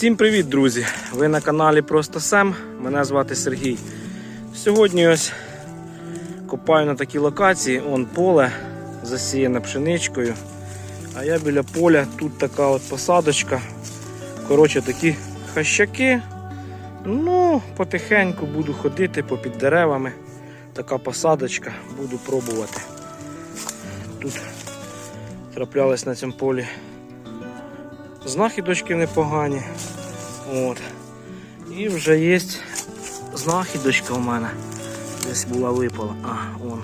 Всім привіт, друзі! Ви на каналі Просто Сем. Мене звати Сергій. Сьогодні ось копаю на такій локації. Он поле засіяне пшеничкою. А я біля поля, тут така от посадочка. Коротше, такі хащаки. Ну, потихеньку буду ходити попід деревами. Така посадочка, буду пробувати. Тут траплялись на цьому полі знахідочки непогані. От. І вже є знахідочка у мене. Десь була випала. А, вон.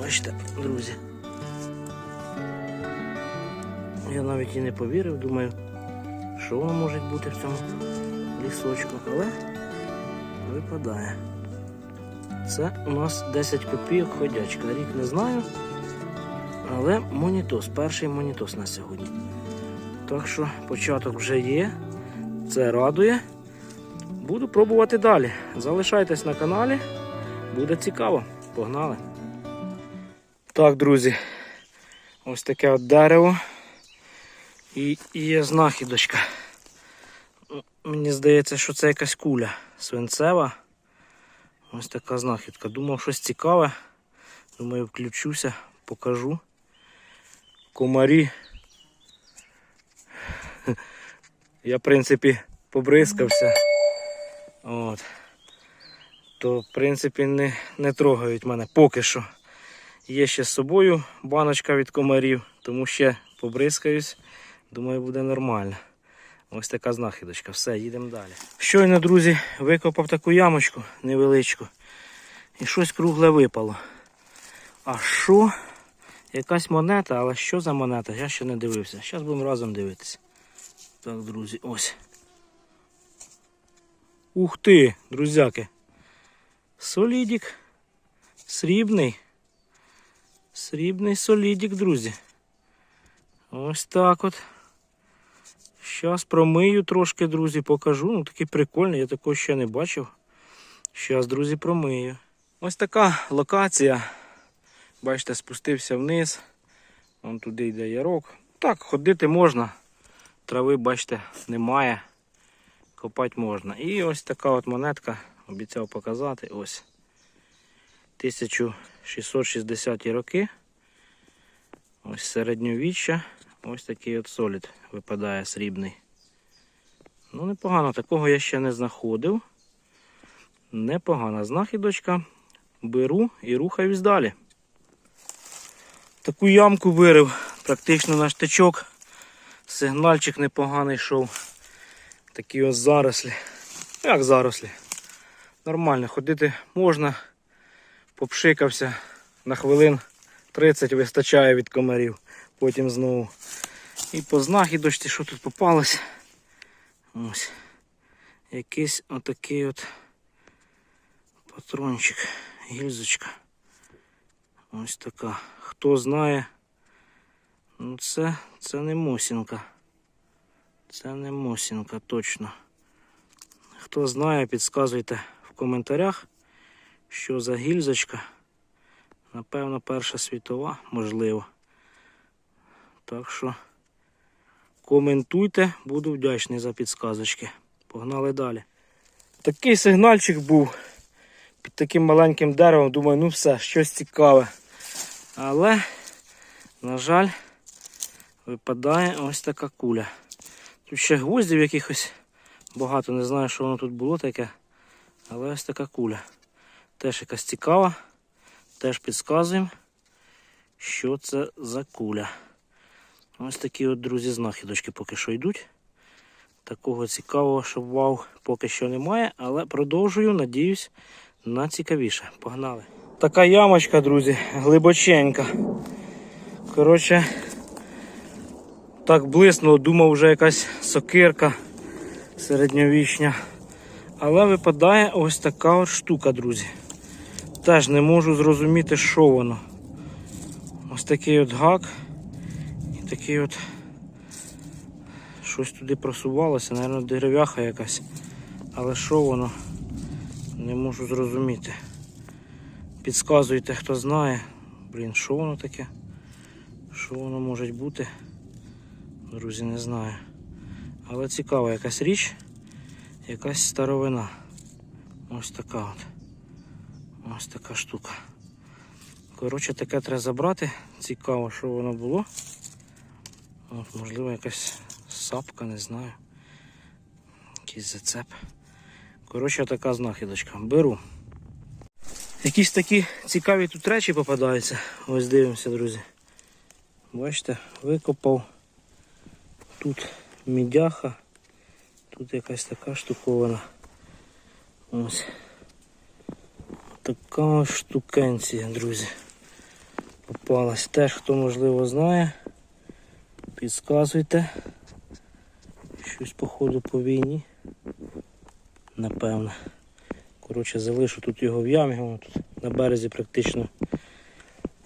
Бачите, друзі. Я навіть і не повірив, думаю, що воно може бути в цьому лісочку, але випадає. Це у нас 10 копійок ходячка. Рік не знаю. Але монітос, перший монітос на сьогодні. Так що початок вже є. Це радує. Буду пробувати далі. Залишайтесь на каналі, буде цікаво. Погнали. Так, друзі, ось таке от дерево. І є знахідочка. Мені здається, що це якась куля свинцева. Ось така знахідка. Думав, щось цікаве. Думаю, включуся, покажу. Комарі я, в принципі, побризкався. От. То, в принципі, не, не трогають мене поки що. Є ще з собою баночка від комарів, тому ще побризкаюсь. Думаю, буде нормально. Ось така знахідочка. Все, їдемо далі. Щойно, друзі, викопав таку ямочку невеличку. І щось кругле випало. А що? Якась монета, але що за монета? Я ще не дивився. Зараз будемо разом дивитися. Так, друзі, ось. Ух ти, друзяки. Солідік. Срібний. Срібний солідік, друзі. Ось так от. Зараз промию трошки, друзі, покажу. Ну, такий прикольний, я такого ще не бачив. Зараз, друзі, промию. Ось така локація. Бачите, спустився вниз. Вон туди йде ярок. Так, ходити можна. Трави, бачите, немає. Копати можна. І ось така от монетка, обіцяв показати. Ось. 1660 роки. Ось середньовіччя. Ось такий от солід випадає срібний. Ну, непогано, такого я ще не знаходив. Непогана знахідочка. Беру і рухаюсь далі. Таку ямку вирив, практично на штичок. Сигнальчик непоганий йшов. Такі ось зарослі. Як зарослі? Нормально, ходити можна. Попшикався на хвилин 30 вистачає від комарів. Потім знову. І по знахідочці, що тут попалось. Ось. Якийсь отакий от патрончик, гільзочка. Ось така. Хто знає, ну це, це не Мосінка. Це не Мосінка, точно. Хто знає, підказуйте в коментарях, що за гільзочка. Напевно, Перша світова, можливо. Так що коментуйте, буду вдячний за підсказочки. Погнали далі. Такий сигнальчик був під таким маленьким деревом. Думаю, ну все, щось цікаве. Але, на жаль, випадає ось така куля. Тут ще гвоздів якихось багато, не знаю, що воно тут було таке. Але ось така куля. Теж якась цікава. Теж підказуємо, що це за куля. Ось такі от, друзі, знахідочки поки що йдуть. Такого цікавого, щоб вау, поки що немає, але продовжую, надіюсь, на цікавіше. Погнали. Така ямочка, друзі, глибоченька. Коротше, так блиснуло, думав, вже якась сокирка середньовічня. Але випадає ось така от штука, друзі. Теж не можу зрозуміти, що воно. Ось такий от гак. І такий от щось туди просувалося, мабуть, дерев'яха якась. Але що воно? Не можу зрозуміти. Підказуйте, хто знає. Блін, що воно таке? Що воно може бути? Друзі, не знаю. Але цікава якась річ, якась старовина. Ось така от. Ось така штука. Коротше, таке треба забрати. Цікаво, що воно було. От, можливо, якась сапка, не знаю. Якийсь зацеп. Коротше, така знахідочка. Беру. Якісь такі цікаві тут речі попадаються. Ось дивимося, друзі. Бачите, викопав. Тут мідяха. Тут якась така штукована. Ось. Така штукенція, друзі. Попалась. Теж хто можливо знає. Підсказуйте. Щось походу по війні. Напевно. Коротше, залишу тут його в ямі, воно тут на березі практично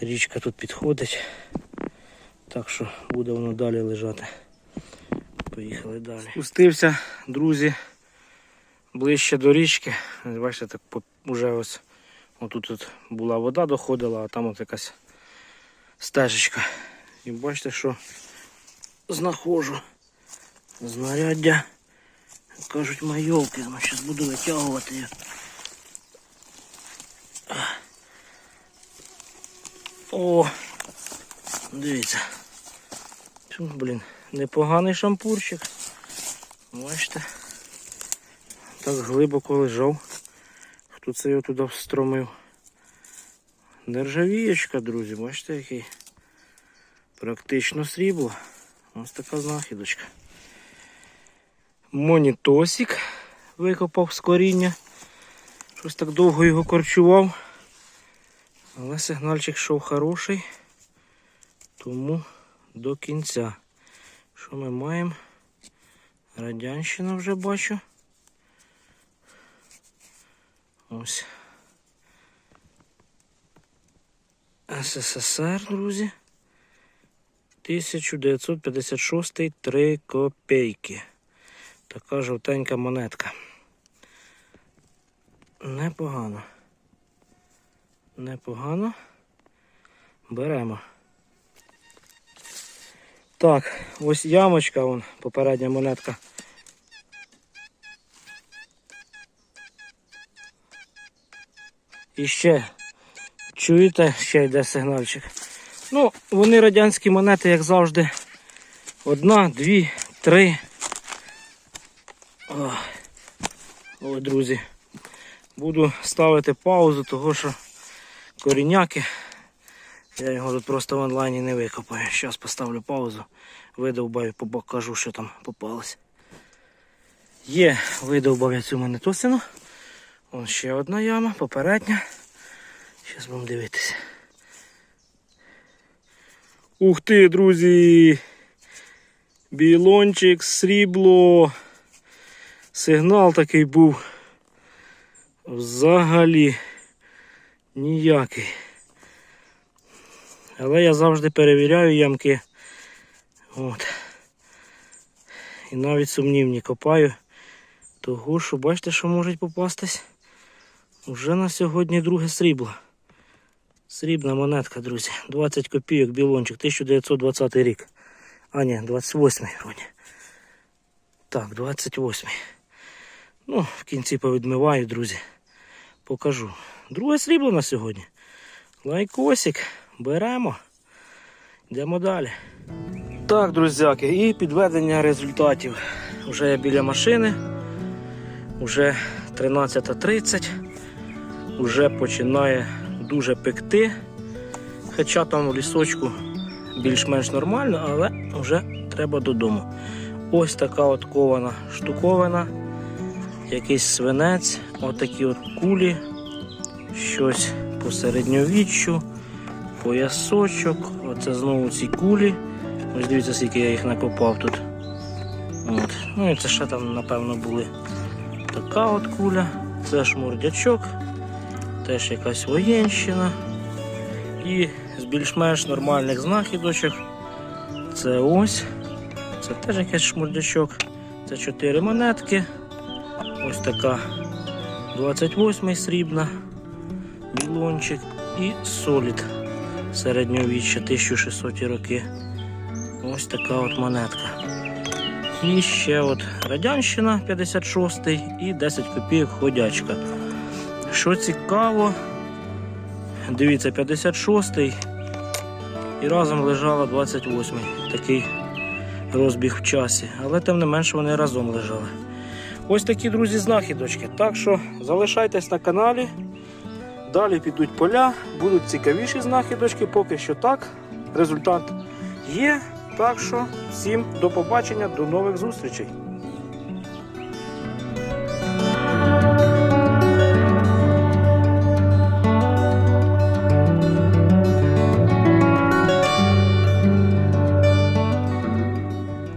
річка тут підходить. Так що буде воно далі лежати. Поїхали далі. Спустився, друзі, ближче до річки. Бачите, так уже ось отут от була вода доходила, а там от якась стежечка. І бачите, що знаходжу знаряддя. Кажуть, майолки, ну зараз буду витягувати. їх. О, дивіться. Блін, непоганий шампурчик. Бачите. Так глибоко лежав. Хто це його туди встромив? Нержавієчка, друзі, бачите який? Практично срібло. Ось така знахідочка. Монітосик викопав з коріння. Щось так довго його корчував. Але сигнальчик йшов хороший. Тому до кінця. Що ми маємо? Радянщина вже бачу. Ось. СССР, друзі. 1956 3 копійки. Така жовтенька монетка. Непогано. Непогано. Беремо. Так, ось ямочка, вон, попередня монетка. І ще, чуєте, ще йде сигнальчик. Ну, вони радянські монети, як завжди. Одна, дві, три. Ой, друзі. Буду ставити паузу, того що коріняки. Я його тут просто в онлайні не викопаю. Зараз поставлю паузу, видовбаю, покажу, що там попалось. Є, видовбав я цю монетосину. Ось ще одна яма, попередня. Зараз будемо дивитися. Ух ти, друзі! Білончик, срібло. Сигнал такий був. Взагалі ніякий. Але я завжди перевіряю ямки. От. І навіть сумнівні копаю. Того, що бачите, що можуть попастись. Уже на сьогодні друге срібло. Срібна монетка, друзі. 20 копійок білончик, 1920 рік. А ні, 28 вроді. Так, 28. Ну, в кінці повідмиваю, друзі. Покажу. Друге срібло на сьогодні. Лайкосик. Беремо. Йдемо далі. Так, друзяки, і підведення результатів. Уже я біля машини. Уже 13.30. Уже починає дуже пекти. Хоча там в лісочку більш-менш нормально, але вже треба додому. Ось така от кована штуковина, якийсь свинець, отакі от кулі, щось по середньовіччю, поясочок, оце знову ці кулі. Ось дивіться, скільки я їх накопав тут. От. Ну і це ще там, напевно, були. Така от куля, це шмурдячок, теж якась воєнщина. І з більш-менш нормальних знахідочок. Це ось. Це теж якийсь шмурдячок. Це 4 монетки. Ось така 28 срібна, білончик і солід середньовіччя 1600 роки. Ось така от монетка. І ще от Радянщина 56 і 10 копійок ходячка. Що цікаво, дивіться, 56 і разом лежала 28 такий розбіг в часі. Але тим не менше вони разом лежали. Ось такі, друзі, знахідочки. Так що залишайтесь на каналі. Далі підуть поля, будуть цікавіші знахідочки, поки що так. Результат є. Так що всім до побачення, до нових зустрічей.